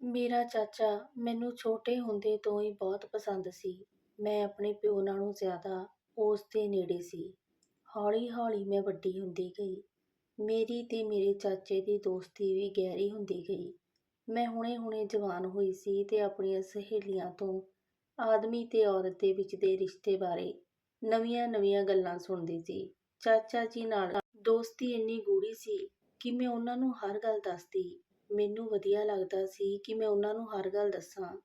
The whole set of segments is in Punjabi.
ਮੇਰਾ ਚਾਚਾ ਮੈਨੂੰ ਛੋਟੇ ਹੁੰਦੇ ਤੋਂ ਹੀ ਬਹੁਤ ਪਸੰਦ ਸੀ। ਮੈਂ ਆਪਣੇ ਪਿਓ ਨਾਲੋਂ ਜ਼ਿਆਦਾ ਉਸ ਦੇ ਨੇੜੇ ਸੀ। ਹੌਲੀ-ਹੌਲੀ ਮੈਂ ਵੱਡੀ ਹੁੰਦੀ ਗਈ। ਮੇਰੀ ਤੇ ਮੇਰੇ ਚਾਚੇ ਦੀ ਦੋਸਤੀ ਵੀ ਗਹਿਰੀ ਹੁੰਦੀ ਗਈ। ਮੈਂ ਹੁਣੇ-ਹੁਣੇ ਜਵਾਨ ਹੋਈ ਸੀ ਤੇ ਆਪਣੀਆਂ ਸਹੇਲੀਆਂ ਤੋਂ ਆਦਮੀ ਤੇ ਔਰਤ ਦੇ ਵਿੱਚ ਦੇ ਰਿਸ਼ਤੇ ਬਾਰੇ ਨਵੀਆਂ-ਨਵੀਆਂ ਗੱਲਾਂ ਸੁਣਦੀ ਸੀ। ਚਾਚਾ ਜੀ ਨਾਲ ਦੋਸਤੀ ਇੰਨੀ ਗੂੜ੍ਹੀ ਸੀ ਕਿ ਮੈਂ ਉਹਨਾਂ ਨੂੰ ਹਰ ਗੱਲ ਦੱਸਦੀ। ਮੈਨੂੰ ਵਧੀਆ ਲੱਗਦਾ ਸੀ ਕਿ ਮੈਂ ਉਹਨਾਂ ਨੂੰ ਹਰ ਗੱਲ ਦੱਸਾਂ।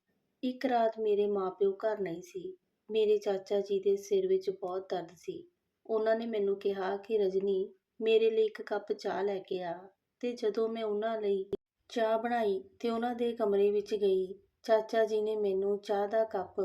ਇੱਕ ਰਾਤ ਮੇਰੇ ਮਾਂ-ਪਿਓ ਘਰ ਨਹੀਂ ਸੀ। ਮੇਰੇ ਚਾਚਾ ਜੀ ਦੇ ਸਿਰ ਵਿੱਚ ਬਹੁਤ ਦਰਦ ਸੀ। ਉਹਨਾਂ ਨੇ ਮੈਨੂੰ ਕਿਹਾ ਕਿ ਰਜਨੀ ਮੇਰੇ ਲਈ ਇੱਕ ਕੱਪ ਚਾਹ ਲੈ ਕੇ ਆ ਤੇ ਜਦੋਂ ਮੈਂ ਉਹਨਾਂ ਲਈ ਚਾਹ ਬਣਾਈ ਤੇ ਉਹਨਾਂ ਦੇ ਕਮਰੇ ਵਿੱਚ ਗਈ, ਚਾਚਾ ਜੀ ਨੇ ਮੈਨੂੰ ਚਾਹ ਦਾ ਕੱਪ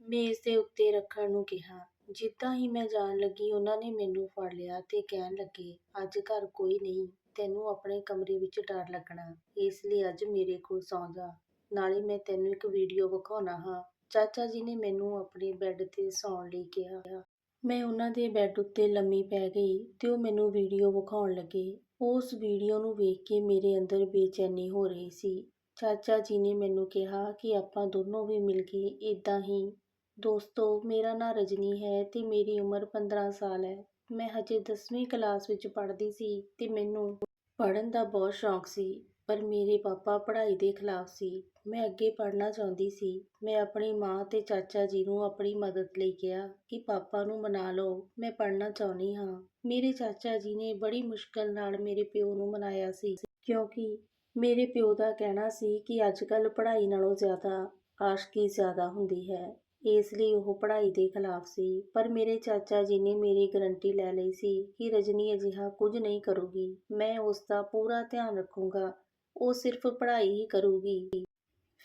ਮੇਜ਼ ਦੇ ਉੱਤੇ ਰੱਖਣ ਨੂੰ ਕਿਹਾ। ਜਿੱਦਾਂ ਹੀ ਮੈਂ ਜਾਣ ਲੱਗੀ ਉਹਨਾਂ ਨੇ ਮੈਨੂੰ ਫੜ ਲਿਆ ਤੇ ਕਹਿਣ ਲੱਗੇ, ਅੱਜ ਘਰ ਕੋਈ ਨਹੀਂ, ਤੈਨੂੰ ਆਪਣੇ ਕਮਰੇ ਵਿੱਚ ਡਰ ਲੱਗਣਾ, ਇਸ ਲਈ ਅੱਜ ਮੇਰੇ ਕੋਲ ਸੌਂ ਜਾ, ਨਾਲੇ ਮੈਂ ਤੈਨੂੰ ਇੱਕ ਵੀਡੀਓ ਵਿਖਾਉਣਾ ਹਾਂ। ਚਾਚਾ ਜੀ ਨੇ ਮੈਨੂੰ ਆਪਣੇ ਬੈੱਡ ਤੇ ਸੌਣ ਲਈ ਕਿਹਾ। ਮੈਂ ਉਹਨਾਂ ਦੇ ਬੈੱਡ ਉੱਤੇ ਲੰਮੀ ਪੈ ਗਈ ਤੇ ਉਹ ਮੈਨੂੰ ਵੀਡੀਓ ਵਿਖਾਉਣ ਲੱਗੇ। ਉਸ ਵੀਡੀਓ ਨੂੰ ਵੇਖ ਕੇ ਮੇਰੇ ਅੰਦਰ ਬੇਚੈਨੀ ਹੋ ਰਹੀ ਸੀ। ਚਾਚਾ ਜੀ ਨੇ ਮੈਨੂੰ ਕਿਹਾ ਕਿ ਆਪਾਂ ਦੋਨੋਂ ਵੀ ਮਿਲ ਕੇ ਏਦਾਂ ਹੀ ਦੋਸਤੋ, ਮੇਰਾ ਨਾਂ ਰਜਨੀ ਹੈ ਤੇ ਮੇਰੀ ਉਮਰ ਪੰਦਰਾਂ ਸਾਲ ਹੈ। ਮੈਂ ਹਜੇ ਦਸਵੀਂ ਕਲਾਸ ਵਿੱਚ ਪੜ੍ਹਦੀ ਸੀ ਤੇ ਮੈਨੂੰ ਪੜ੍ਹਨ ਦਾ ਬਹੁਤ ਸ਼ੌਂਕ ਸੀ, ਪਰ ਮੇਰੇ ਪਾਪਾ ਪੜ੍ਹਾਈ ਦੇ ਖਿਲਾਫ ਸੀ। ਮੈਂ ਅੱਗੇ ਪੜ੍ਹਨਾ ਚਾਹੁੰਦੀ ਸੀ। ਮੈਂ ਆਪਣੀ ਮਾਂ ਅਤੇ ਚਾਚਾ ਜੀ ਨੂੰ ਆਪਣੀ ਮਦਦ ਲਈ ਕਿਹਾ ਕਿ ਪਾਪਾ ਨੂੰ ਮਨਾ ਲਓ, ਮੈਂ ਪੜ੍ਹਨਾ ਚਾਹੁੰਦੀ ਹਾਂ। ਮੇਰੇ ਚਾਚਾ ਜੀ ਨੇ ਬੜੀ ਮੁਸ਼ਕਲ ਨਾਲ ਮੇਰੇ ਪਿਓ ਨੂੰ ਮਨਾਇਆ ਸੀ, ਕਿਉਂਕਿ ਮੇਰੇ ਪਿਓ ਦਾ ਕਹਿਣਾ ਸੀ ਕਿ ਅੱਜ ਕੱਲ੍ਹ ਪੜ੍ਹਾਈ ਨਾਲੋਂ ਜ਼ਿਆਦਾ ਆਸ਼ਕੀ ਜ਼ਿਆਦਾ ਹੁੰਦੀ ਹੈ, ਇਸ ਲਈ ਉਹ ਪੜ੍ਹਾਈ ਦੇ ਖਿਲਾਫ ਸੀ। ਪਰ ਮੇਰੇ ਚਾਚਾ ਜੀ ਨੇ ਮੇਰੀ ਗਰੰਟੀ ਲੈ ਲਈ ਸੀ ਕਿ ਰਜਨੀ ਅਜਿਹਾ ਕੁਝ ਨਹੀਂ ਕਰੂਗੀ। ਮੈਂ ਉਸ ਦਾ ਪੂਰਾ ਧਿਆਨ ਰੱਖੂੰਗਾ, ਉਹ ਸਿਰਫ਼ ਪੜ੍ਹਾਈ ਹੀ ਕਰੂਗੀ।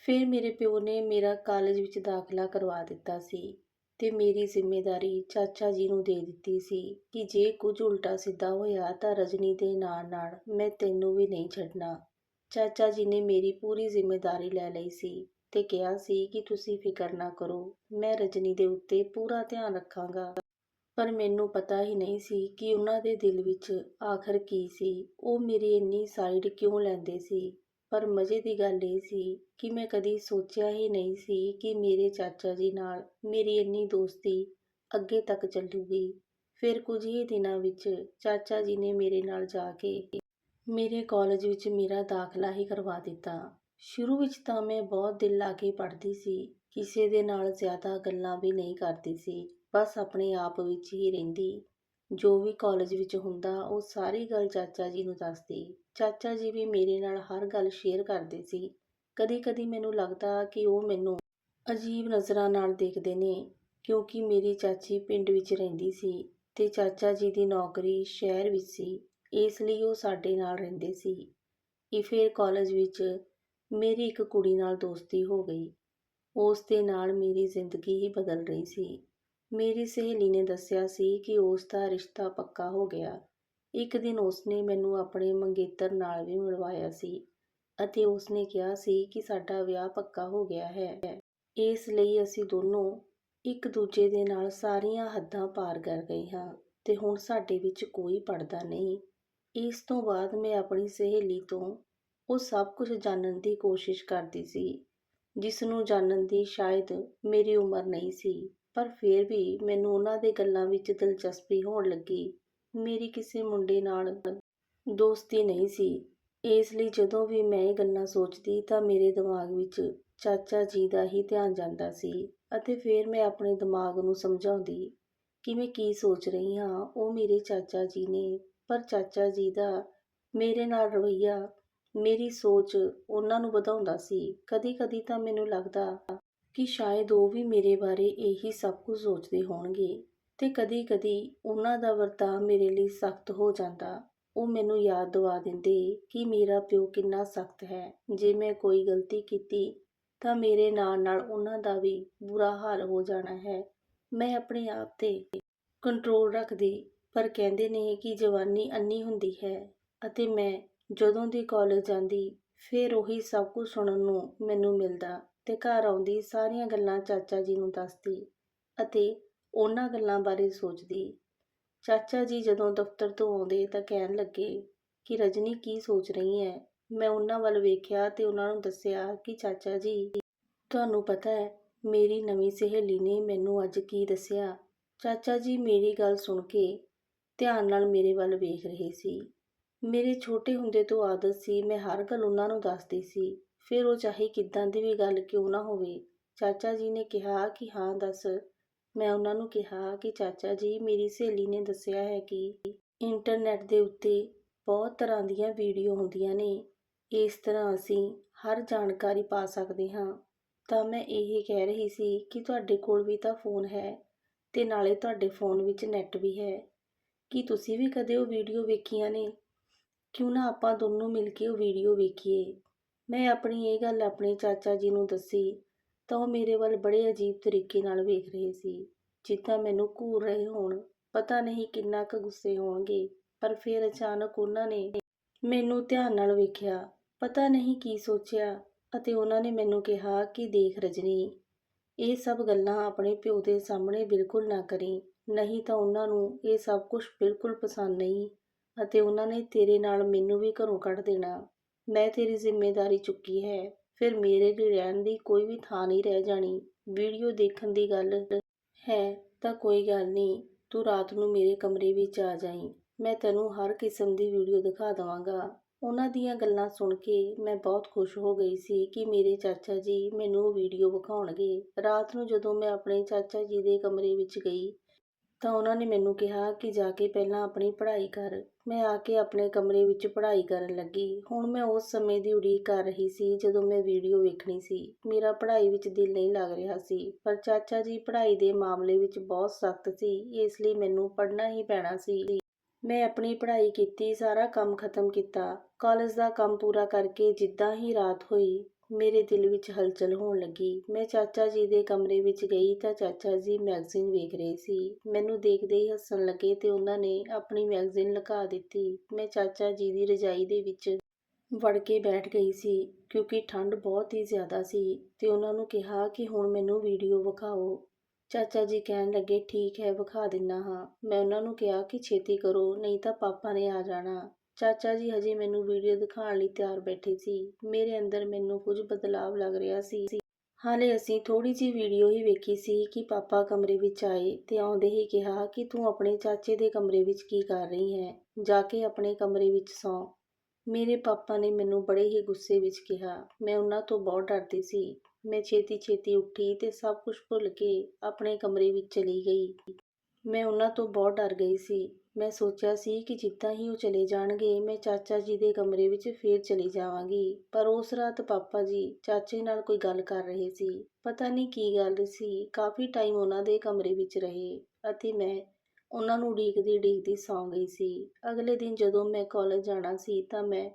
ਫਿਰ ਮੇਰੇ ਪਿਓ ਨੇ ਮੇਰਾ ਕਾਲਜ ਵਿੱਚ ਦਾਖਲਾ ਕਰਵਾ ਦਿੱਤਾ ਸੀ ਤੇ ਮੇਰੀ ਜ਼ਿੰਮੇਵਾਰੀ ਚਾਚਾ ਜੀ ਨੂੰ ਦੇ ਦਿੱਤੀ ਸੀ ਕਿ ਜੇ ਕੁਝ ਉਲਟਾ-ਸਿੱਧਾ ਹੋਇਆ ਤਾਂ ਰਜਨੀ ਦੇ ਨਾਲ-ਨਾਲ ਮੈਂ ਤੈਨੂੰ ਵੀ ਨਹੀਂ ਛੱਡਣਾ। ਚਾਚਾ ਜੀ ਨੇ ਮੇਰੀ ਪੂਰੀ ਜ਼ਿੰਮੇਵਾਰੀ ਲੈ ਲਈ ਸੀ ਤੇ ਕਿਹਾ ਸੀ ਕਿ ਤੁਸੀਂ ਫਿਕਰ ਨਾ ਕਰੋ, ਮੈਂ ਰਜਨੀ ਦੇ ਉੱਤੇ ਪੂਰਾ ਧਿਆਨ ਰੱਖਾਂਗਾ। ਪਰ ਮੈਨੂੰ ਪਤਾ ਹੀ ਨਹੀਂ ਸੀ ਕਿ ਉਹਨਾਂ ਦੇ ਦਿਲ ਵਿੱਚ ਆਖ਼ਰ ਕੀ ਸੀ, ਉਹ ਮੇਰੀ ਇੰਨੀ ਸਾਈਡ ਕਿਉਂ ਲੈਂਦੇ ਸੀ। ਪਰ ਮਜ਼ੇ ਦੀ ਗੱਲ ਇਹ ਸੀ ਕਿ ਮੈਂ ਕਦੀ ਸੋਚਿਆ ਹੀ ਨਹੀਂ ਸੀ ਕਿ ਮੇਰੇ ਚਾਚਾ ਜੀ ਨਾਲ ਮੇਰੀ ਇੰਨੀ ਦੋਸਤੀ ਅੱਗੇ ਤੱਕ ਚੱਲੂਗੀ। ਫਿਰ ਕੁਝ ਹੀ ਦਿਨਾਂ ਵਿੱਚ ਚਾਚਾ ਜੀ ਨੇ ਮੇਰੇ ਨਾਲ ਜਾ ਕੇ ਮੇਰੇ ਕਾਲਜ ਵਿੱਚ ਮੇਰਾ ਦਾਖਲਾ ਹੀ ਕਰਵਾ ਦਿੱਤਾ। ਸ਼ੁਰੂ ਵਿੱਚ ਤਾਂ ਮੈਂ ਬਹੁਤ ਦਿਲ ਲਾ ਕੇ ਪੜ੍ਹਦੀ ਸੀ, ਕਿਸੇ ਦੇ ਨਾਲ ਜ਼ਿਆਦਾ ਗੱਲਾਂ ਵੀ ਨਹੀਂ ਕਰਦੀ ਸੀ, ਬਸ ਆਪਣੇ ਆਪ ਵਿੱਚ ਹੀ ਰਹਿੰਦੀ। ਜੋ ਵੀ ਕਾਲਜ ਵਿੱਚ ਹੁੰਦਾ, ਉਹ ਸਾਰੀ ਗੱਲ ਚਾਚਾ ਜੀ ਨੂੰ ਦੱਸਦੀ। ਚਾਚਾ ਜੀ ਵੀ ਮੇਰੇ ਨਾਲ ਹਰ ਗੱਲ ਸ਼ੇਅਰ ਕਰਦੇ ਸੀ। ਕਦੀ-ਕਦੀ ਮੈਨੂੰ ਲੱਗਦਾ ਕਿ ਉਹ ਮੈਨੂੰ ਅਜੀਬ ਨਜ਼ਰਾਂ ਨਾਲ ਦੇਖਦੇ ਨੇ, ਕਿਉਂਕਿ ਮੇਰੀ ਚਾਚੀ ਪਿੰਡ ਵਿੱਚ ਰਹਿੰਦੀ ਸੀ ਤੇ ਚਾਚਾ ਜੀ ਦੀ ਨੌਕਰੀ ਸ਼ਹਿਰ ਵਿੱਚ ਸੀ, ਇਸ ਲਈ ਉਹ ਸਾਡੇ ਨਾਲ ਰਹਿੰਦੇ ਸੀ। ਇਹ ਫਿਰ ਕਾਲਜ ਵਿੱਚ ਮੇਰੀ ਇੱਕ ਕੁੜੀ ਨਾਲ ਦੋਸਤੀ ਹੋ ਗਈ। ਉਸ ਦੇ ਨਾਲ ਮੇਰੀ ਜ਼ਿੰਦਗੀ ਹੀ ਬਦਲ ਰਹੀ ਸੀ। ਮੇਰੀ ਸਹੇਲੀ ਨੇ ਦੱਸਿਆ ਸੀ ਕਿ ਉਸ ਦਾ ਰਿਸ਼ਤਾ ਪੱਕਾ ਹੋ ਗਿਆ। ਇੱਕ ਦਿਨ ਉਸਨੇ ਮੈਨੂੰ ਆਪਣੇ ਮੰਗੇਤਰ ਨਾਲ ਵੀ ਮਿਲਵਾਇਆ ਸੀ ਅਤੇ ਉਸਨੇ ਕਿਹਾ ਸੀ ਕਿ ਸਾਡਾ ਵਿਆਹ ਪੱਕਾ ਹੋ ਗਿਆ ਹੈ। ਇਸ ਲਈ ਅਸੀਂ ਦੋਨੋਂ ਇੱਕ-ਦੂਜੇ ਦੇ ਨਾਲ ਸਾਰੀਆਂ ਹੱਦਾਂ ਪਾਰ ਕਰ ਗਏ ਹਾਂ ਤੇ ਹੁਣ ਸਾਡੇ ਵਿੱਚ ਕੋਈ ਪਰਦਾ ਨਹੀਂ। ਇਸ ਤੋਂ ਬਾਅਦ ਮੈਂ ਆਪਣੀ ਸਹੇਲੀ ਤੋਂ ਉਹ ਸਭ ਕੁਝ ਜਾਣਨ ਦੀ ਕੋਸ਼ਿਸ਼ ਕਰਦੀ ਸੀ, ਜਿਸ ਨੂੰ ਜਾਣਨ ਦੀ ਸ਼ਾਇਦ ਮੇਰੀ ਉਮਰ ਨਹੀਂ ਸੀ, ਪਰ ਫਿਰ ਵੀ ਮੈਨੂੰ ਉਹਨਾਂ ਦੇ ਗੱਲਾਂ ਵਿੱਚ ਦਿਲਚਸਪੀ ਹੋਣ ਲੱਗੀ। ਮੇਰੀ ਕਿਸੇ ਮੁੰਡੇ ਨਾਲ ਦੋਸਤੀ ਨਹੀਂ ਸੀ, ਇਸ ਲਈ ਜਦੋਂ ਵੀ ਮੈਂ ਇਹ ਗੱਲਾਂ ਸੋਚਦੀ ਤਾਂ ਮੇਰੇ ਦਿਮਾਗ ਵਿੱਚ ਚਾਚਾ ਜੀ ਦਾ ਹੀ ਧਿਆਨ ਜਾਂਦਾ ਸੀ ਅਤੇ ਫਿਰ ਮੈਂ ਆਪਣੇ ਦਿਮਾਗ ਨੂੰ ਸਮਝਾਉਂਦੀ ਕਿ ਮੈਂ ਕੀ ਸੋਚ ਰਹੀ ਹਾਂ। ਉਹ ਮੇਰੇ ਚਾਚਾ ਜੀ ਨੇ, ਪਰ ਚਾਚਾ ਜੀ ਦਾ ਮੇਰੇ ਨਾਲ ਰਵੱਈਆ ਮੇਰੀ ਸੋਚ ਉਹਨਾਂ ਨੂੰ ਵਧਾਉਂਦਾ ਸੀ। ਕਦੀ-ਕਦੀ ਤਾਂ ਮੈਨੂੰ ਲੱਗਦਾ ਕਿ ਸ਼ਾਇਦ ਉਹ ਵੀ ਮੇਰੇ ਬਾਰੇ ਇਹੀ ਸਭ ਕੁਝ ਸੋਚਦੇ ਹੋਣਗੇ ਤੇ ਕਦੀ-ਕਦੀ ਉਹਨਾਂ ਦਾ ਵਰਤਾਅ ਮੇਰੇ ਲਈ ਸਖ਼ਤ ਹੋ ਜਾਂਦਾ। ਉਹ ਮੈਨੂੰ ਯਾਦ ਦਿਵਾ ਦਿੰਦੇ ਕਿ ਮੇਰਾ ਪਿਓ ਕਿੰਨਾ ਸਖ਼ਤ ਹੈ। ਜੇ ਮੈਂ ਕੋਈ ਗ਼ਲਤੀ ਕੀਤੀ ਤਾਂ ਮੇਰੇ ਨਾਲ-ਨਾਲ ਉਹਨਾਂ ਦਾ ਵੀ ਬੁਰਾ ਹਾਲ ਹੋ ਜਾਣਾ ਹੈ। ਮੈਂ ਆਪਣੇ ਆਪ ਤੇ ਕੰਟਰੋਲ ਰੱਖਦੀ, ਪਰ ਕਹਿੰਦੇ ਨੇ ਕਿ ਜਵਾਨੀ ਅੰਨੀ ਹੁੰਦੀ ਹੈ ਅਤੇ ਮੈਂ ਜਦੋਂ ਦੀ ਕਾਲਜ ਜਾਂਦੀ, ਫਿਰ ਉਹੀ ਸਭ ਕੁਝ ਸੁਣਨ ਨੂੰ ਮੈਨੂੰ ਮਿਲਦਾ ਤੇ ਘਰ ਆਉਂਦੀ ਸਾਰੀਆਂ ਗੱਲਾਂ ਚਾਚਾ ਜੀ ਨੂੰ ਦੱਸਦੀ ਅਤੇ ਉਹਨਾਂ ਗੱਲਾਂ ਬਾਰੇ ਸੋਚਦੀ। ਚਾਚਾ ਜੀ ਜਦੋਂ ਦਫ਼ਤਰ ਤੋਂ ਆਉਂਦੇ ਤਾਂ ਕਹਿਣ ਲੱਗੇ ਕਿ ਰਜਨੀ ਕੀ ਸੋਚ ਰਹੀ ਹੈ? ਮੈਂ ਉਹਨਾਂ ਵੱਲ ਵੇਖਿਆ ਤੇ ਉਹਨਾਂ ਨੂੰ ਦੱਸਿਆ ਕਿ ਚਾਚਾ ਜੀ ਤੁਹਾਨੂੰ ਪਤਾ ਹੈ ਮੇਰੀ ਨਵੀਂ ਸਹੇਲੀ ਨੇ ਮੈਨੂੰ ਅੱਜ ਕੀ ਦੱਸਿਆ? ਚਾਚਾ ਜੀ ਮੇਰੀ ਗੱਲ ਸੁਣ ਕੇ ਧਿਆਨ ਨਾਲ ਮੇਰੇ ਵੱਲ ਵੇਖ ਰਹੇ ਸੀ। ਮੇਰੇ ਛੋਟੇ ਹੁੰਦੇ ਤੋਂ ਆਦਤ ਸੀ, ਮੈਂ ਹਰ ਗੱਲ ਉਹਨਾਂ ਨੂੰ ਦੱਸਦੀ ਸੀ। ਫਿਰ ਉਹ ਚਾਹੇ ਕਿੱਦਾਂ ਦੀ ਵੀ ਗੱਲ ਕਿਉਂ ਨਾ ਹੋਵੇ, ਚਾਚਾ ਜੀ ਨੇ ਕਿਹਾ ਕਿ ਹਾਂ, ਦੱਸ। ਮੈਂ ਉਹਨਾਂ ਨੂੰ ਕਿਹਾ ਕਿ ਚਾਚਾ ਜੀ, ਮੇਰੀ ਸਹੇਲੀ ਨੇ ਦੱਸਿਆ ਹੈ ਕਿ ਇੰਟਰਨੈਟ ਦੇ ਉੱਤੇ ਬਹੁਤ ਤਰ੍ਹਾਂ ਦੀਆਂ ਵੀਡੀਓ ਹੁੰਦੀਆਂ ਨੇ। ਇਸ ਤਰ੍ਹਾਂ ਅਸੀਂ ਹਰ ਜਾਣਕਾਰੀ ਪਾ ਸਕਦੇ ਹਾਂ। ਤਾਂ ਮੈਂ ਇਹ ਕਹਿ ਰਹੀ ਸੀ ਕਿ ਤੁਹਾਡੇ ਕੋਲ ਵੀ ਤਾਂ ਫੋਨ ਹੈ ਤੇ ਨਾਲੇ ਤੁਹਾਡੇ ਫੋਨ ਵਿੱਚ ਨੈਟ ਵੀ ਹੈ। ਕੀ ਤੁਸੀਂ ਵੀ ਕਦੇ ਉਹ ਵੀਡੀਓ ਵੇਖੀਆਂ ਨੇ? ਕਿਉਂ ਨਾ ਆਪਾਂ ਦੋਨੋਂ ਮਿਲ ਕੇ ਉਹ ਵੀਡੀਓ ਵੇਖੀਏ। ਮੈਂ ਆਪਣੀ ਇਹ ਗੱਲ ਆਪਣੇ ਚਾਚਾ ਜੀ ਨੂੰ ਦੱਸੀ, ਤਾਂ ਉਹ ਮੇਰੇ ਵੱਲ ਬੜੇ ਅਜੀਬ ਤਰੀਕੇ ਨਾਲ ਵੇਖ ਰਹੇ ਸੀ, ਜਿੱਦਾਂ ਮੈਨੂੰ ਘੂਰ ਰਹੇ ਹੋਣ। ਪਤਾ ਨਹੀਂ ਕਿੰਨਾ ਕੁ ਗੁੱਸੇ ਹੋਣਗੇ, ਪਰ ਫਿਰ ਅਚਾਨਕ ਉਹਨਾਂ ਨੇ ਮੈਨੂੰ ਧਿਆਨ ਨਾਲ ਵੇਖਿਆ। ਪਤਾ ਨਹੀਂ ਕੀ ਸੋਚਿਆ, ਅਤੇ ਉਹਨਾਂ ਨੇ ਮੈਨੂੰ ਕਿਹਾ ਕਿ ਦੇਖ ਰਜਨੀ, ਇਹ ਸਭ ਗੱਲਾਂ ਆਪਣੇ ਪਿਓ ਦੇ ਸਾਹਮਣੇ ਬਿਲਕੁਲ ਨਾ ਕਰੀ, ਨਹੀਂ ਤਾਂ ਉਹਨਾਂ ਨੂੰ ਇਹ ਸਭ ਕੁਝ ਬਿਲਕੁਲ ਪਸੰਦ ਨਹੀਂ। ਅਤੇ ਉਹਨਾਂ ਨੇ ਤੇਰੇ ਨਾਲ ਮੈਨੂੰ ਵੀ ਘਰੋਂ ਕੱਢ ਦੇਣਾ। ਮੈਂ ਤੇਰੀ ਜ਼ਿੰਮੇਵਾਰੀ ਚੁੱਕੀ ਹੈ। ਫਿਰ ਮੇਰੇ ਲਈ ਰਹਿਣ ਦੀ ਕੋਈ ਵੀ ਥਾਂ ਨਹੀਂ ਰਹਿ ਜਾਣੀ। ਵੀਡੀਓ ਦੇਖਣ ਦੀ ਗੱਲ ਹੈ ਤਾਂ ਕੋਈ ਗੱਲ ਨਹੀਂ। ਤੂੰ ਰਾਤ ਨੂੰ ਮੇਰੇ ਕਮਰੇ ਵਿੱਚ ਆ ਜਾਈਂ। ਮੈਂ ਤੈਨੂੰ ਹਰ ਕਿਸਮ ਦੀ ਵੀਡੀਓ ਦਿਖਾ ਦਵਾਂਗਾ। ਉਹਨਾਂ ਦੀਆਂ ਗੱਲਾਂ ਸੁਣ ਕੇ ਮੈਂ ਬਹੁਤ ਖੁਸ਼ ਹੋ ਗਈ ਸੀ ਕਿ ਮੇਰੇ ਚਾਚਾ ਜੀ ਮੈਨੂੰ ਵੀਡੀਓ ਵਿਖਾਉਣਗੇ। ਰਾਤ ਨੂੰ ਜਦੋਂ ਮੈਂ ਆਪਣੇ ਚਾਚਾ ਜੀ ਦੇ ਕਮਰੇ ਵਿੱਚ ਗਈ ਤਾਂ ਉਹਨਾਂ ਨੇ ਮੈਨੂੰ ਕਿਹਾ ਕਿ ਜਾ ਕੇ ਪਹਿਲਾਂ ਆਪਣੀ ਪੜ੍ਹਾਈ ਕਰ। ਮੈਂ ਆ ਕੇ ਆਪਣੇ ਕਮਰੇ ਵਿੱਚ ਪੜ੍ਹਾਈ ਕਰਨ ਲੱਗੀ। ਹੁਣ ਮੈਂ ਉਸ ਸਮੇਂ ਦੀ ਉਡੀਕ ਕਰ ਰਹੀ ਸੀ ਜਦੋਂ ਮੈਂ ਵੀਡੀਓ ਵੇਖਣੀ ਸੀ। ਮੇਰਾ ਪੜ੍ਹਾਈ ਵਿੱਚ ਦਿਲ ਨਹੀਂ ਲੱਗ ਰਿਹਾ ਸੀ, ਪਰ ਚਾਚਾ ਜੀ ਪੜ੍ਹਾਈ ਦੇ ਮਾਮਲੇ ਵਿੱਚ ਬਹੁਤ ਸਖਤ ਸੀ, ਇਸ ਲਈ ਮੈਨੂੰ ਪੜ੍ਹਨਾ ਹੀ ਪੈਣਾ ਸੀ। ਮੈਂ ਆਪਣੀ ਪੜ੍ਹਾਈ ਕੀਤੀ, ਸਾਰਾ ਕੰਮ ਖਤਮ ਕੀਤਾ। ਕਾਲਜ ਦਾ ਕੰਮ ਪੂਰਾ ਕਰਕੇ ਜਿੱਦਾਂ ਹੀ ਰਾਤ ਹੋਈ ਮੇਰੇ ਦਿਲ ਵਿੱਚ ਹਲਚਲ ਹੋਣ ਲੱਗੀ। ਮੈਂ ਚਾਚਾ ਜੀ ਦੇ ਕਮਰੇ ਵਿੱਚ ਗਈ ਤਾਂ ਚਾਚਾ ਜੀ ਮੈਗਜ਼ੀਨ ਵੇਖ ਰਹੇ ਸੀ। ਮੈਨੂੰ ਦੇਖਦੇ ਹੀ ਹੱਸਣ ਲੱਗੇ ਤੇ ਉਹਨਾਂ ਨੇ ਆਪਣੀ ਮੈਗਜ਼ੀਨ ਲਗਾ ਦਿੱਤੀ। ਮੈਂ ਚਾਚਾ ਜੀ ਦੀ ਰਜਾਈ ਦੇ ਵਿੱਚ ਵੜ ਕੇ ਬੈਠ ਗਈ ਸੀ, ਕਿਉਂਕਿ ਠੰਡ ਬਹੁਤ ਹੀ ਜ਼ਿਆਦਾ ਸੀ ਤੇ ਉਹਨਾਂ ਨੂੰ ਕਿਹਾ ਕਿ ਹੁਣ ਮੈਨੂੰ ਵੀਡੀਓ ਵਿਖਾਓ। ਚਾਚਾ ਜੀ ਕਹਿਣ ਲੱਗੇ, ਠੀਕ ਹੈ, ਵਿਖਾ ਦਿੰਨਾ ਹਾਂ। ਮੈਂ ਉਹਨਾਂ ਨੂੰ ਕਿਹਾ ਕਿ ਛੇਤੀ ਕਰੋ, ਨਹੀਂ ਤਾਂ ਪਾਪਾ ਨੇ ਆ ਜਾਣਾ। ਚਾਚਾ ਜੀ ਹਜੇ ਮੈਨੂੰ ਵੀਡੀਓ ਦਿਖਾਉਣ ਲਈ ਤਿਆਰ ਬੈਠੇ ਸੀ। ਮੇਰੇ ਅੰਦਰ ਮੈਨੂੰ ਕੁਝ ਬਦਲਾਵ ਲੱਗ ਰਿਹਾ ਸੀ। ਹਾਲੇ ਅਸੀਂ ਥੋੜੀ ਜਿਹੀ ਵੀਡੀਓ ਹੀ ਵੇਖੀ ਸੀ ਕਿ ਪਾਪਾ ਕਮਰੇ ਵਿੱਚ ਆਏ ਤੇ ਆਉਂਦੇ ਹੀ ਕਿਹਾ ਕਿ ਤੂੰ ਆਪਣੇ ਚਾਚੇ ਦੇ ਕਮਰੇ ਵਿੱਚ ਕੀ ਕਰ ਰਹੀ ਹੈ? ਜਾ ਕੇ ਆਪਣੇ ਕਮਰੇ ਵਿੱਚ ਸੌਂ। ਮੇਰੇ ਪਾਪਾ ਨੇ ਮੈਨੂੰ ਬੜੇ ਹੀ ਗੁੱਸੇ ਵਿੱਚ ਕਿਹਾ। ਮੈਂ ਉਹਨਾਂ ਤੋਂ ਬਹੁਤ ਡਰਦੀ ਸੀ। ਮੈਂ ਛੇਤੀ ਛੇਤੀ ਉੱਠੀ ਤੇ ਸਭ ਕੁਝ ਭੁੱਲ ਕੇ ਆਪਣੇ ਕਮਰੇ ਵਿੱਚ ਚਲੀ ਗਈ। ਮੈਂ ਉਹਨਾਂ ਤੋਂ ਬਹੁਤ ਡਰ ਗਈ ਸੀ। ਮੈਂ ਸੋਚਿਆ ਸੀ ਕਿ ਜਿੱਦਾਂ ਹੀ ਉਹ ਚਲੇ ਜਾਣਗੇ, ਮੈਂ ਚਾਚਾ ਜੀ ਦੇ ਕਮਰੇ ਵਿੱਚ ਫੇਰ ਚਲੀ ਜਾਵਾਂਗੀ। ਪਰ ਉਸ ਰਾਤ ਪਾਪਾ ਜੀ ਚਾਚੇ ਨਾਲ ਕੋਈ ਗੱਲ ਕਰ ਰਹੇ ਸੀ। ਪਤਾ ਨਹੀਂ ਕੀ ਗੱਲ ਸੀ। ਕਾਫੀ ਟਾਈਮ ਉਹਨਾਂ ਦੇ ਕਮਰੇ ਵਿੱਚ ਰਹੇ ਅਤੇ ਮੈਂ ਉਹਨਾਂ ਨੂੰ ਉਡੀਕਦੀ ਉਡੀਕਦੀ ਸੌਂ ਗਈ ਸੀ। ਅਗਲੇ ਦਿਨ ਜਦੋਂ ਮੈਂ ਕਾਲਜ ਜਾਣਾ ਸੀ ਤਾਂ ਮੈਂ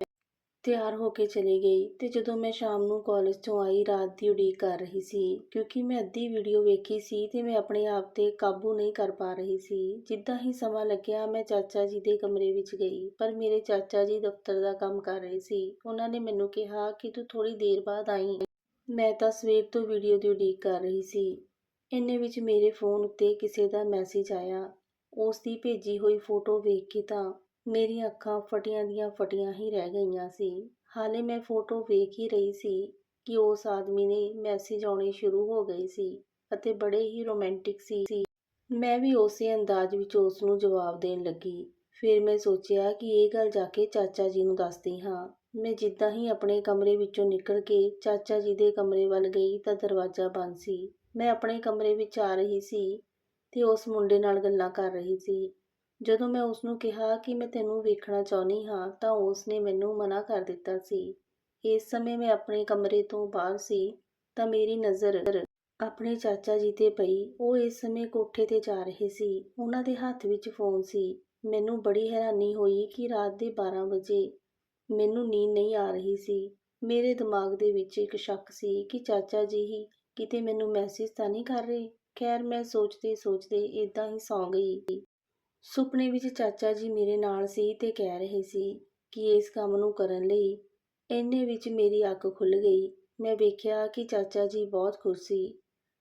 ਤਿਆਰ ਹੋ ਕੇ ਚਲੀ ਗਈ ਤੇ ਜਦੋਂ ਮੈਂ ਸ਼ਾਮ ਨੂੰ ਕਾਲਜ ਤੋਂ ਆਈ, ਰਾਤ ਦੀ ਉਡੀਕ ਕਰ ਰਹੀ ਸੀ, ਕਿਉਂਕਿ ਮੈਂ ਅੱਧੀ ਵੀਡੀਓ ਵੇਖੀ ਸੀ ਤੇ ਮੈਂ ਆਪਣੇ ਆਪ ਤੇ ਕਾਬੂ ਨਹੀਂ ਕਰ ਪਾ ਰਹੀ ਸੀ। ਜਿੱਦਾਂ ਹੀ ਸਮਾਂ ਲੱਗਿਆ, ਮੈਂ ਚਾਚਾ ਜੀ ਦੇ ਕਮਰੇ ਵਿੱਚ ਗਈ, ਪਰ ਮੇਰੇ ਚਾਚਾ ਜੀ ਦਫ਼ਤਰ ਦਾ ਕੰਮ ਕਰ ਰਹੇ ਸੀ। ਉਹਨਾਂ ਨੇ ਮੈਨੂੰ ਕਿਹਾ ਕਿ ਤੂੰ ਥੋੜੀ ਦੇਰ ਬਾਅਦ ਆਈ। ਮੈਂ ਤਾਂ ਸਵੇਰ ਤੋਂ ਵੀਡੀਓ ਦੀ ਉਡੀਕ ਕਰ ਰਹੀ ਸੀ। ਇੰਨੇ ਵਿੱਚ ਮੇਰੇ ਫੋਨ ਉੱਤੇ ਕਿਸੇ ਦਾ ਮੈਸੇਜ ਆਇਆ। ਉਸ ਦੀ ਭੇਜੀ ਹੋਈ ਫੋਟੋ ਵੇਖ ਕੇ ਤਾਂ ਮੇਰੀਆਂ ਅੱਖਾਂ ਫਟੀਆਂ ਦੀਆਂ ਫਟੀਆਂ ਹੀ ਰਹਿ ਗਈਆਂ ਸੀ। ਹਾਲੇ ਮੈਂ ਫੋਟੋ ਵੇਖ ਹੀ ਰਹੀ ਸੀ ਕਿ ਉਸ ਆਦਮੀ ਨੇ ਮੈਸੇਜ ਆਉਣੇ ਸ਼ੁਰੂ ਹੋ ਗਏ ਸੀ ਅਤੇ ਬੜੇ ਹੀ ਰੋਮਾਂਟਿਕ ਸੀ। ਮੈਂ ਵੀ ਉਸੇ ਅੰਦਾਜ਼ ਵਿੱਚ ਉਸ ਨੂੰ ਜਵਾਬ ਦੇਣ ਲੱਗੀ। ਫਿਰ ਮੈਂ ਸੋਚਿਆ ਕਿ ਇਹ ਗੱਲ ਜਾ ਕੇ ਚਾਚਾ ਜੀ ਨੂੰ ਦੱਸਦੀ ਹਾਂ। ਮੈਂ ਜਿੱਦਾਂ ਹੀ ਆਪਣੇ ਕਮਰੇ ਵਿੱਚੋਂ ਨਿਕਲ ਕੇ ਚਾਚਾ ਜੀ ਦੇ ਕਮਰੇ ਵੱਲ ਗਈ ਤਾਂ ਦਰਵਾਜ਼ਾ ਬੰਦ ਸੀ। ਮੈਂ ਆਪਣੇ ਕਮਰੇ ਵਿੱਚ ਆ ਰਹੀ ਸੀ ਤੇ ਉਸ ਮੁੰਡੇ ਨਾਲ ਗੱਲਾਂ ਕਰ ਰਹੀ ਸੀ। ਜਦੋਂ ਮੈਂ ਉਸ ਨੂੰ ਕਿਹਾ ਕਿ ਮੈਂ ਤੈਨੂੰ ਵੇਖਣਾ ਚਾਹੁੰਦੀ ਹਾਂ, ਤਾਂ ਉਸ ਨੇ ਮੈਨੂੰ ਮਨਾ ਕਰ ਦਿੱਤਾ ਸੀ। ਇਸ ਸਮੇਂ ਮੈਂ ਆਪਣੇ ਕਮਰੇ ਤੋਂ ਬਾਹਰ ਸੀ, ਤਾਂ ਮੇਰੀ ਨਜ਼ਰ ਆਪਣੇ ਚਾਚਾ ਜੀ ਤੇ ਪਈ। ਉਹ ਇਸ ਸਮੇਂ ਕੋਠੇ ਤੇ ਜਾ ਰਹੇ ਸੀ। ਉਹਨਾਂ ਦੇ ਹੱਥ ਵਿੱਚ ਫੋਨ ਸੀ। ਮੈਨੂੰ ਬੜੀ ਹੈਰਾਨੀ ਹੋਈ ਕਿ ਰਾਤ ਦੇ 12 ਵਜੇ ਮੈਨੂੰ ਨੀਂਦ ਨਹੀਂ ਆ ਰਹੀ ਸੀ। ਮੇਰੇ ਦਿਮਾਗ ਦੇ ਵਿੱਚ ਇੱਕ ਸ਼ੱਕ ਸੀ ਕਿ ਚਾਚਾ ਜੀ ਹੀ ਕਿਤੇ ਮੈਨੂੰ ਮੈਸੇਜ ਤਾਂ ਨਹੀਂ ਕਰ ਰਹੇ। ਖੈਰ, ਮੈਂ ਸੋਚਦੇ ਸੋਚਦੇ ਇਦਾਂ ਹੀ ਸੌਂ ਗਈ। ਸੁਪਨੇ ਵਿੱਚ ਚਾਚਾ ਜੀ ਮੇਰੇ ਨਾਲ ਸੀ ਤੇ ਕਹਿ ਰਹੇ ਸੀ ਕਿ ਇਸ ਕੰਮ ਨੂੰ ਕਰਨ ਲਈ ਇੰਨੇ ਵਿੱਚ ਮੇਰੀ ਅੱਖ ਖੁੱਲ ਗਈ। ਮੈਂ ਵੇਖਿਆ ਕਿ ਚਾਚਾ ਜੀ ਬਹੁਤ ਖੁਸ਼ ਸੀ।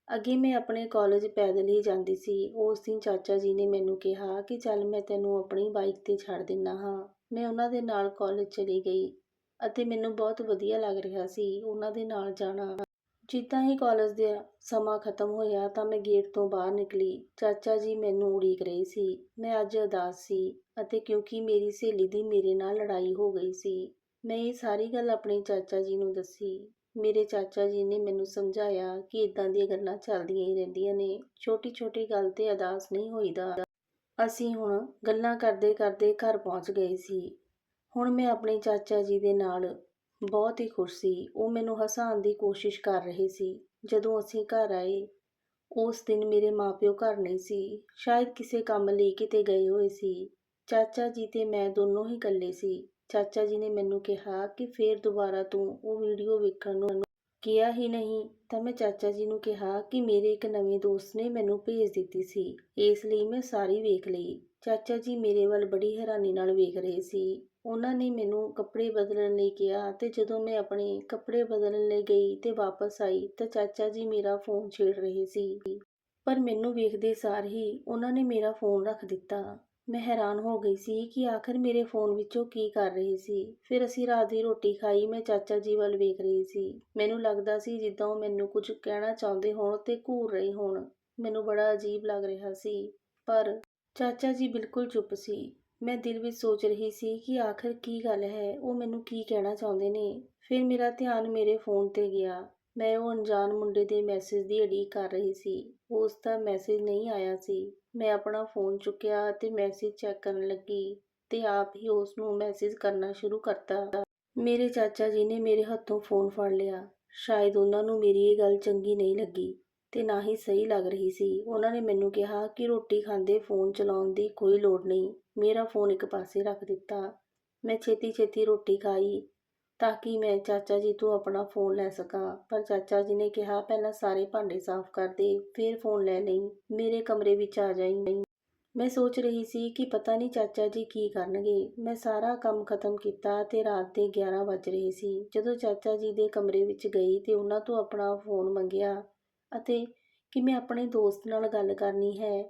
ਅੱਗੇ ਮੈਂ ਆਪਣੇ ਕਾਲਜ ਪੈਦਲ ਹੀ ਜਾਂਦੀ ਸੀ। ਉਸ ਦਿਨ ਚਾਚਾ ਜੀ ਨੇ ਮੈਨੂੰ ਕਿਹਾ ਕਿ ਚੱਲ ਮੈਂ ਤੈਨੂੰ ਆਪਣੀ ਬਾਈਕ ਤੇ ਛੱਡ ਦਿੰਨਾ ਹਾਂ। ਮੈਂ ਉਹਨਾਂ ਦੇ ਨਾਲ ਕਾਲਜ ਚਲੀ ਗਈ ਅਤੇ ਮੈਨੂੰ ਬਹੁਤ ਵਧੀਆ ਲੱਗ ਰਿਹਾ ਸੀ। ਉਹਨਾਂ ਦੇ ਨਾਲ ਜਾਣਾ ਜਿੱਦਾਂ ਹੀ ਕਾਲਜ ਦਾ ਸਮਾਂ ਖਤਮ ਹੋਇਆ ਤਾਂ ਮੈਂ ਗੇਟ ਤੋਂ ਬਾਹਰ ਨਿਕਲੀ। ਚਾਚਾ ਜੀ ਮੈਨੂੰ ਉਡੀਕ ਰਹੇ ਸੀ। ਮੈਂ ਅੱਜ ਉਦਾਸ ਸੀ ਅਤੇ ਕਿਉਂਕਿ ਮੇਰੀ ਸਹੇਲੀ ਦੀ ਮੇਰੇ ਨਾਲ ਲੜਾਈ ਹੋ ਗਈ ਸੀ, ਮੈਂ ਇਹ ਸਾਰੀ ਗੱਲ ਆਪਣੇ ਚਾਚਾ ਜੀ ਨੂੰ ਦੱਸੀ। ਮੇਰੇ ਚਾਚਾ ਜੀ ਨੇ ਮੈਨੂੰ ਸਮਝਾਇਆ ਕਿ ਇਦਾਂ ਦੀਆਂ ਗੱਲਾਂ ਚੱਲਦੀਆਂ ਹੀ ਰਹਿੰਦੀਆਂ ਨੇ ਛੋਟੀ ਛੋਟੀ ਗੱਲ ਤੇ ਅਦਾਸ ਨਹੀਂ ਹੋਈਦਾ। ਅਸੀਂ ਹੁਣ ਗੱਲਾਂ ਕਰਦੇ ਕਰਦੇ ਘਰ ਪਹੁੰਚ ਗਏ ਸੀ। ਹੁਣ ਮੈਂ ਆਪਣੇ ਚਾਚਾ ਜੀ ਦੇ ਨਾਲ ਬਹੁਤ ਹੀ ਖੁਸ਼ ਸੀ। ਉਹ ਮੈਨੂੰ ਹਸਾਉਣ ਦੀ ਕੋਸ਼ਿਸ਼ ਕਰ ਰਹੇ ਸੀ। ਜਦੋਂ ਅਸੀਂ ਘਰ ਆਏ, ਉਸ ਦਿਨ ਮੇਰੇ ਮਾਪਿਓ ਘਰ ਨਹੀਂ ਸੀ। ਸ਼ਾਇਦ ਕਿਸੇ ਕੰਮ ਲਈ ਕਿਤੇ ਗਏ ਹੋਏ ਸੀ। ਚਾਚਾ ਜੀ ਤੇ ਮੈਂ ਦੋਨੋਂ ਹੀ ਇਕੱਲੇ ਸੀ। ਚਾਚਾ ਜੀ ਨੇ ਮੈਨੂੰ ਕਿਹਾ ਕਿ ਫੇਰ ਦੁਬਾਰਾ ਤੂੰ ਉਹ ਵੀਡੀਓ ਵੇਖਣ ਨੂੰ ਕਿਹਾ ਹੀ ਨਹੀਂ, ਤਾਂ ਮੈਂ ਚਾਚਾ ਜੀ ਨੂੰ ਕਿਹਾ ਕਿ ਮੇਰੇ ਇੱਕ ਨਵੇਂ ਦੋਸਤ ਨੇ ਮੈਨੂੰ ਭੇਜ ਦਿੱਤੀ ਸੀ। ਇਸ ਲਈ ਮੈਂ ਸਾਰੀ ਵੇਖ ਲਈ। ਚਾਚਾ ਜੀ ਮੇਰੇ ਵੱਲ ਬੜੀ ਹੈਰਾਨੀ ਨਾਲ ਵੇਖ ਰਹੇ ਸੀ। ਉਹਨਾਂ ਨੇ ਮੈਨੂੰ ਕੱਪੜੇ ਬਦਲਣ ਲਈ ਕਿਹਾ ਅਤੇ ਜਦੋਂ ਮੈਂ ਆਪਣੇ ਕੱਪੜੇ ਬਦਲਣ ਲਈ ਗਈ ਅਤੇ ਵਾਪਸ ਆਈ ਤਾਂ ਚਾਚਾ ਜੀ ਮੇਰਾ ਫੋਨ ਛੇੜ ਰਹੇ ਸੀ। ਪਰ ਮੈਨੂੰ ਵੇਖਦੇ ਸਾਰ ਹੀ ਉਹਨਾਂ ਨੇ ਮੇਰਾ ਫੋਨ ਰੱਖ ਦਿੱਤਾ। ਮੈਂ ਹੈਰਾਨ ਹੋ ਗਈ ਸੀ ਕਿ ਆਖਰ ਮੇਰੇ ਫੋਨ ਵਿੱਚੋਂ ਕੀ ਕਰ ਰਹੇ ਸੀ। ਫਿਰ ਅਸੀਂ ਰਾਤ ਦੀ ਰੋਟੀ ਖਾਈ, ਮੈਂ ਚਾਚਾ ਜੀ ਵੱਲ ਵੇਖ ਰਹੀ ਸੀ। ਮੈਨੂੰ ਲੱਗਦਾ ਸੀ ਜਿੱਦਾਂ ਉਹ ਮੈਨੂੰ ਕੁਝ ਕਹਿਣਾ ਚਾਹੁੰਦੇ ਹੋਣ ਤੇ ਘੂਰ ਰਹੇ ਹੋਣ। ਮੈਨੂੰ ਬੜਾ ਅਜੀਬ ਲੱਗ ਰਿਹਾ ਸੀ। ਪਰ ਚਾਚਾ ਜੀ ਬਿਲਕੁਲ ਚੁੱਪ ਸੀ। ਮੈਂ ਦਿਲ ਵਿੱਚ ਸੋਚ ਰਹੀ ਸੀ ਕਿ ਆਖਰ ਕੀ ਗੱਲ ਹੈ, ਉਹ ਮੈਨੂੰ ਕੀ ਕਹਿਣਾ ਚਾਹੁੰਦੇ ਨੇ। ਫਿਰ ਮੇਰਾ ਧਿਆਨ ਮੇਰੇ ਫੋਨ ਤੇ ਗਿਆ। ਮੈਂ ਉਹ ਅਣਜਾਣ ਮੁੰਡੇ ਦੇ ਮੈਸੇਜ ਦੀ ਉਡੀਕ ਕਰ ਰਹੀ ਸੀ। ਉਸ ਦਾ ਮੈਸੇਜ ਨਹੀਂ ਆਇਆ ਸੀ। ਮੈਂ ਆਪਣਾ ਫੋਨ ਚੁੱਕਿਆ ਅਤੇ ਮੈਸੇਜ ਚੈੱਕ ਕਰਨ ਲੱਗੀ ਤੇ ਆਪ ਹੀ ਉਸ ਨੂੰ ਮੈਸੇਜ ਕਰਨਾ ਸ਼ੁਰੂ ਕਰਤਾ। ਮੇਰੇ ਚਾਚਾ ਜੀ ਨੇ ਮੇਰੇ ਹੱਥੋਂ ਫੋਨ ਫੜ ਲਿਆ। ਸ਼ਾਇਦ ਉਹਨਾਂ ਨੂੰ ਮੇਰੀ ਇਹ ਗੱਲ ਚੰਗੀ ਨਹੀਂ ਲੱਗੀ। ਤੇ ਨਾ ਹੀ ਸਹੀ ਲੱਗ ਰਹੀ ਸੀ। ਉਹਨਾਂ ਨੇ ਮੈਨੂੰ ਕਿਹਾ ਕਿ ਰੋਟੀ ਖਾਂਦੇ ਫੋਨ ਚਲਾਉਣ ਦੀ ਕੋਈ ਲੋੜ ਨਹੀਂ। ਮੇਰਾ ਫੋਨ ਇੱਕ ਪਾਸੇ ਰੱਖ ਦਿੱਤਾ। ਮੈਂ ਛੇਤੀ ਛੇਤੀ ਰੋਟੀ ਖਾਈ ਤਾਂ ਕਿ ਮੈਂ ਚਾਚਾ ਜੀ ਤੋਂ ਆਪਣਾ ਫੋਨ ਲੈ ਸਕਾਂ। ਪਰ ਚਾਚਾ ਜੀ ਨੇ ਕਿਹਾ, ਪਹਿਲਾਂ ਸਾਰੇ ਭਾਂਡੇ ਸਾਫ਼ ਕਰ ਦੇ, ਫਿਰ ਫੋਨ ਲੈ ਲਈ। ਮੇਰੇ ਕਮਰੇ ਵਿੱਚ ਆ ਜਾਈਂ। ਮੈਂ ਸੋਚ ਰਹੀ ਸੀ ਕਿ ਪਤਾ ਨਹੀਂ ਚਾਚਾ ਜੀ ਕੀ ਕਰਨਗੇ। ਮੈਂ ਸਾਰਾ ਕੰਮ ਖਤਮ ਕੀਤਾ ਤੇ ਰਾਤ ਦੇ 11 ਵੱਜ ਰਹੇ ਸੀ। ਜਦੋਂ ਚਾਚਾ ਜੀ ਦੇ ਕਮਰੇ ਵਿੱਚ ਗਈ ਤੇ ਉਹਨਾਂ ਤੋਂ ਆਪਣਾ ਫੋਨ ਮੰਗਿਆ ਅਤੇ ਕਿ ਮੈਂ ਆਪਣੇ ਦੋਸਤ ਨਾਲ ਗੱਲ ਕਰਨੀ ਹੈ।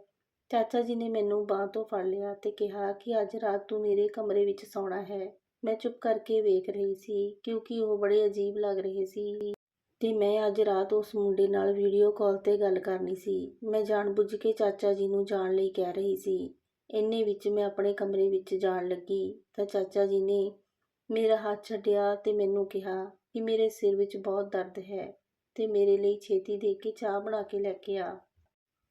ਚਾਚਾ ਜੀ ਨੇ ਮੈਨੂੰ ਬਾਂਹ ਤੋਂ ਫੜ ਲਿਆ ਤੇ ਕਿਹਾ ਕਿ ਅੱਜ ਰਾਤ ਤੂੰ ਮੇਰੇ ਕਮਰੇ ਵਿੱਚ ਸੌਣਾ ਹੈ। ਮੈਂ ਚੁੱਪ ਕਰਕੇ ਵੇਖ ਰਹੀ ਸੀ ਕਿਉਂਕਿ ਉਹ ਬੜੇ ਅਜੀਬ ਲੱਗ ਰਹੇ ਸੀ ਤੇ ਮੈਂ ਅੱਜ ਰਾਤ ਉਸ ਮੁੰਡੇ ਨਾਲ ਵੀਡੀਓ ਕਾਲ ਤੇ ਗੱਲ ਕਰਨੀ ਸੀ। ਮੈਂ ਜਾਣਬੁੱਝ ਕੇ ਚਾਚਾ ਜੀ ਨੂੰ ਜਾਣ ਲਈ ਕਹਿ ਰਹੀ ਸੀ। ਇੰਨੇ ਵਿੱਚ ਮੈਂ ਆਪਣੇ ਕਮਰੇ ਵਿੱਚ ਜਾਣ ਲੱਗੀ ਤਾਂ ਚਾਚਾ ਜੀ ਨੇ ਮੇਰਾ ਹੱਥ ਛੱਡਿਆ ਤੇ ਮੈਨੂੰ ਕਿਹਾ ਕਿ ਮੇਰੇ ਸਿਰ ਵਿੱਚ ਬਹੁਤ ਦਰਦ ਹੈ। ਤੇ ਮੇਰੇ ਲਈ ਛੇਤੀ ਦੇ ਕੇ ਚਾਹ ਬਣਾ ਕੇ ਲੈ ਕੇ ਆ।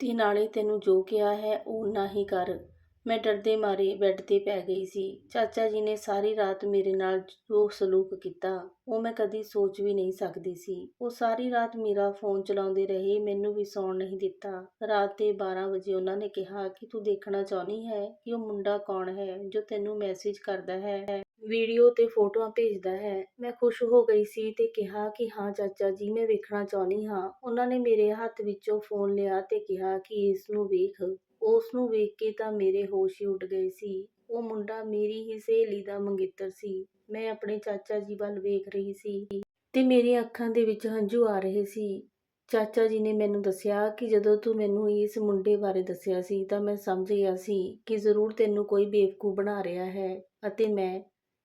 ਤੇ ਨਾਲੇ ਤੈਨੂੰ ਜੋ ਕਿਹਾ ਹੈ ਉਹ ਨਾ ਹੀ ਕਰ। ਮੈਂ ਡਰਦੇ ਮਾਰੇ ਬੈੱਡ ਤੇ ਪੈ ਗਈ ਸੀ। ਚਾਚਾ ਜੀ ਨੇ ਸਾਰੀ ਰਾਤ ਮੇਰੇ ਨਾਲ ਜੋ ਸਲੂਕ ਕੀਤਾ, ਉਹ ਮੈਂ ਕਦੀ ਸੋਚ ਵੀ ਨਹੀਂ ਸਕਦੀ ਸੀ। ਉਹ ਸਾਰੀ ਰਾਤ ਮੇਰਾ ਫੋਨ ਚਲਾਉਂਦੇ ਰਹੇ, ਮੈਨੂੰ ਵੀ ਸੌਣ ਨਹੀਂ ਦਿੱਤਾ। ਰਾਤ ਦੇ 12 ਵਜੇ ਉਹਨਾਂ ਨੇ ਕਿਹਾ ਕਿ ਤੂੰ ਦੇਖਣਾ ਚਾਹੁੰਦੀ ਹੈ ਕਿ ਉਹ ਮੁੰਡਾ ਕੌਣ ਹੈ, ਜੋ ਤੈਨੂੰ ਮੈਸੇਜ ਕਰਦਾ ਹੈ। ਵੀਡੀਓ ਤੇ ਫੋਟੋਆਂ ਭੇਜਦਾ ਹੈ। ਮੈਂ ਖੁਸ਼ ਹੋ ਗਈ ਸੀ ਤੇ ਕਿਹਾ ਕਿ ਹਾਂ, ਚਾਚਾ ਜੀ, ਮੈਂ ਵੇਖਣਾ ਚਾਹੁੰਦੀ ਹਾਂ। ਉਹਨਾਂ ਨੇ ਮੇਰੇ ਹੱਥ ਵਿੱਚੋਂ ਫੋਨ ਲਿਆ ਤੇ ਕਿਹਾ ਕਿ ਇਸ ਨੂੰ ਵੇਖ। ਉਸ ਨੂੰ ਵੇਖ ਕੇ ਤਾਂ ਮੇਰੇ ਹੋਸ਼ ਹੀ ਉੱਡ ਗਏ ਸੀ। ਉਹ ਮੁੰਡਾ ਮੇਰੀ ਹੀ ਸਹੇਲੀ ਦਾ ਮੰਗੇਤਰ ਸੀ। ਮੈਂ ਆਪਣੇ ਚਾਚਾ ਜੀ ਵੱਲ ਵੇਖ ਰਹੀ ਸੀ ਤੇ ਮੇਰੀਆਂ ਅੱਖਾਂ ਦੇ ਵਿੱਚ ਹੰਝੂ ਆ ਰਹੇ ਸੀ। ਚਾਚਾ ਜੀ ਨੇ ਮੈਨੂੰ ਦੱਸਿਆ ਕਿ ਜਦੋਂ ਤੂੰ ਮੈਨੂੰ ਇਸ ਮੁੰਡੇ ਬਾਰੇ ਦੱਸਿਆ ਸੀ ਤਾਂ ਮੈਂ ਸਮਝ ਗਿਆ ਸੀ ਕਿ ਜ਼ਰੂਰ ਤੈਨੂੰ ਕੋਈ ਬੇਵਕੂਫ ਬਣਾ ਰਿਹਾ ਹੈ ਅਤੇ ਮੈਂ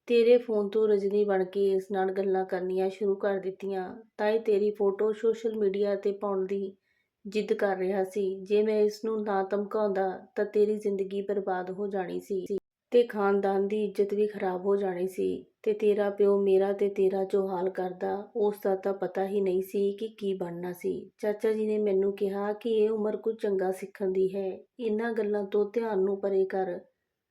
ਤੇਰੇ ਫੋਨ ਤੋਂ ਰਜਨੀ ਬਣ ਕੇ ਇਸ ਨਾਲ ਗੱਲਾਂ ਕਰਨੀਆਂ ਸ਼ੁਰੂ ਕਰ ਦਿੱਤੀਆਂ, ਤਾਂ ਇਹ ਤੇਰੀ ਫੋਟੋ ਸੋਸ਼ਲ ਮੀਡੀਆ ਤੇ ਪਾਉਣ ਦੀ ਜਿੱਦ ਕਰ ਰਿਹਾ ਸੀ। ਜੇ ਮੈਂ ਇਸ ਨੂੰ ਨਾ ਧਮਕਾਉਂਦਾ, ਤਾਂ ਤੇਰੀ ਜ਼ਿੰਦਗੀ ਬਰਬਾਦ ਹੋ ਜਾਣੀ ਸੀ ਤੇ ਖਾਨਦਾਨ ਦੀ ਇੱਜ਼ਤ ਵੀ ਖਰਾਬ ਹੋ ਜਾਣੀ ਸੀ ਤੇ ਤੇਰਾ ਪਿਓ ਮੇਰਾ ਤੇ ਤੇਰਾ ਜੋ ਹਾਲ ਕਰਦਾ, ਉਸ ਦਾ ਤਾਂ ਪਤਾ ਹੀ ਨਹੀਂ ਸੀ ਕਿ ਕੀ ਬਣਨਾ ਸੀ। ਚਾਚਾ ਜੀ ਨੇ ਮੈਨੂੰ ਕਿਹਾ ਕਿ ਇਹ ਉਮਰ ਕੁਝ ਚੰਗਾ ਸਿੱਖਣ ਦੀ ਹੈ। ਇਹਨਾਂ ਗੱਲਾਂ ਤੋਂ ਧਿਆਨ ਨੂੰ ਪਰੇ ਕਰ।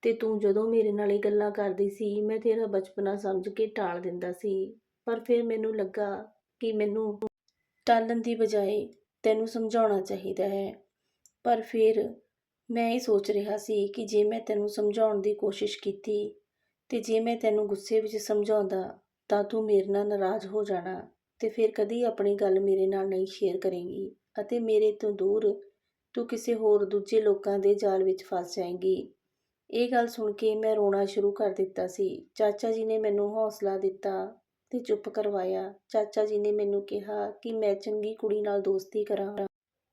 ਤੇ ਤੂੰ ਜਦੋਂ ਮੇਰੇ ਨਾਲ ਇਹ ਗੱਲਾਂ ਕਰਦੀ ਸੀ, ਮੈਂ ਤੇਰਾ ਬਚਪਨਾ ਸਮਝ ਕੇ ਟਾਲ ਦਿੰਦਾ ਸੀ। ਪਰ ਫਿਰ ਮੈਨੂੰ ਲੱਗਾ ਕਿ ਮੈਨੂੰ ਟਾਲਣ ਦੀ ਬਜਾਏ ਤੈਨੂੰ ਸਮਝਾਉਣਾ ਚਾਹੀਦਾ ਹੈ। ਪਰ ਫਿਰ ਮੈਂ ਇਹ ਸੋਚ ਰਿਹਾ ਸੀ ਕਿ ਜੇ ਮੈਂ ਤੈਨੂੰ ਸਮਝਾਉਣ ਦੀ ਕੋਸ਼ਿਸ਼ ਕੀਤੀ ਤੇ ਜੇ ਮੈਂ ਤੈਨੂੰ ਗੁੱਸੇ ਵਿੱਚ ਸਮਝਾਉਂਦਾ ਤਾਂ ਤੂੰ ਮੇਰੇ ਨਾਲ ਨਾਰਾਜ਼ ਹੋ ਜਾਣਾ ਤੇ ਫਿਰ ਕਦੀ ਆਪਣੀ ਗੱਲ ਮੇਰੇ ਨਾਲ ਨਹੀਂ ਸ਼ੇਅਰ ਕਰੇਂਗੀ ਅਤੇ ਮੇਰੇ ਤੋਂ ਦੂਰ ਤੂੰ ਕਿਸੇ ਹੋਰ ਦੂਜੇ ਲੋਕਾਂ ਦੇ ਜਾਲ ਵਿੱਚ ਫਸ ਜਾਏਂਗੀ। ਇਹ ਗੱਲ ਸੁਣ ਕੇ ਮੈਂ ਰੋਣਾ ਸ਼ੁਰੂ ਕਰ ਦਿੱਤਾ ਸੀ। ਚਾਚਾ ਜੀ ਨੇ ਮੈਨੂੰ ਹੌਸਲਾ ਦਿੱਤਾ ਤੇ ਚੁੱਪ ਕਰਵਾਇਆ। ਚਾਚਾ ਜੀ ਨੇ ਮੈਨੂੰ ਕਿਹਾ ਕਿ ਮੈਂ ਚੰਗੀ ਕੁੜੀ ਨਾਲ ਦੋਸਤੀ ਕਰਾਂ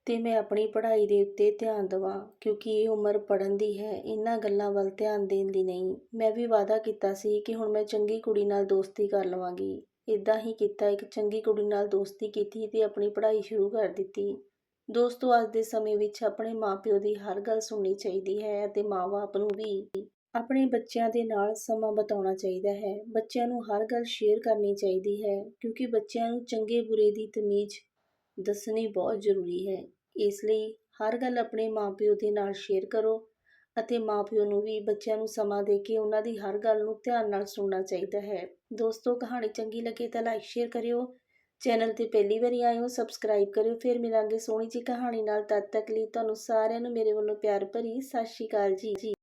ਤੇ ਮੈਂ ਆਪਣੀ ਪੜ੍ਹਾਈ ਦੇ ਉੱਤੇ ਧਿਆਨ ਦੇਵਾਂ, ਕਿਉਂਕਿ ਇਹ ਉਮਰ ਪੜ੍ਹਨ ਦੀ ਹੈ, ਇਹਨਾਂ ਗੱਲਾਂ ਵੱਲ ਧਿਆਨ ਦੇਣ ਦੀ ਨਹੀਂ। ਮੈਂ ਵੀ ਵਾਅਦਾ ਕੀਤਾ ਸੀ ਕਿ ਹੁਣ ਮੈਂ ਚੰਗੀ ਕੁੜੀ ਨਾਲ ਦੋਸਤੀ ਕਰ ਲਵਾਂਗੀ। ਇਦਾਂ ਹੀ ਕੀਤਾ, ਇੱਕ ਚੰਗੀ ਕੁੜੀ ਨਾਲ ਦੋਸਤੀ ਕੀਤੀ ਤੇ ਆਪਣੀ ਪੜ੍ਹਾਈ ਸ਼ੁਰੂ ਕਰ ਦਿੱਤੀ। ਦੋਸਤੋ, ਅੱਜ ਦੇ ਸਮੇਂ ਵਿੱਚ ਆਪਣੇ ਮਾਪਿਓ ਦੀ ਹਰ ਗੱਲ ਸੁਣਨੀ ਚਾਹੀਦੀ ਹੈ ਅਤੇ ਮਾਂ-ਬਾਪ ਨੂੰ ਵੀ ਆਪਣੇ ਬੱਚਿਆਂ ਦੇ ਨਾਲ ਸਮਾਂ ਬਿਤਾਉਣਾ ਚਾਹੀਦਾ ਹੈ। ਬੱਚਿਆਂ ਨੂੰ ਹਰ ਗੱਲ ਸ਼ੇਅਰ ਕਰਨੀ ਚਾਹੀਦੀ ਹੈ ਕਿਉਂਕਿ ਬੱਚਿਆਂ ਨੂੰ ਚੰਗੇ, ਬੁਰੇ ਦੀ ਤਮੀਜ਼ ਦੱਸਣੀ ਬਹੁਤ ਜ਼ਰੂਰੀ ਹੈ। ਇਸ ਲਈ ਹਰ ਗੱਲ ਆਪਣੇ ਮਾਪਿਓ ਦੇ ਨਾਲ ਸ਼ੇਅਰ ਕਰੋ ਅਤੇ ਮਾਪਿਓ ਨੂੰ ਵੀ ਬੱਚਿਆਂ ਨੂੰ ਸਮਾਂ ਦੇ ਕੇ ਉਹਨਾਂ ਦੀ ਹਰ ਗੱਲ ਨੂੰ ਧਿਆਨ ਨਾਲ ਸੁਣਨਾ ਚਾਹੀਦਾ ਹੈ। ਦੋਸਤੋ, ਕਹਾਣੀ ਚੰਗੀ ਲੱਗੇ ਤਾਂ ਲਾਈਕ ਸ਼ੇਅਰ ਕਰਿਓ ਚੈਨਲ ਤੇ ਪਹਿਲੀ ਵਾਰੀ ਆਏ ਹੋ ਸਬਸਕ੍ਰਾਈਬ ਕਰਿਓ, ਫਿਰ ਮਿਲਾਂਗੇ ਸੋਹਣੀ ਜੀ ਕਹਾਣੀ ਨਾਲ। ਤਦ ਤੱਕ ਲਈ ਤੁਹਾਨੂੰ ਸਾਰਿਆਂ ਨੂੰ ਮੇਰੇ ਵੱਲੋਂ ਪਿਆਰ ਭਰੀ ਸਤਿ ਸ਼੍ਰੀ ਅਕਾਲ ਜੀ।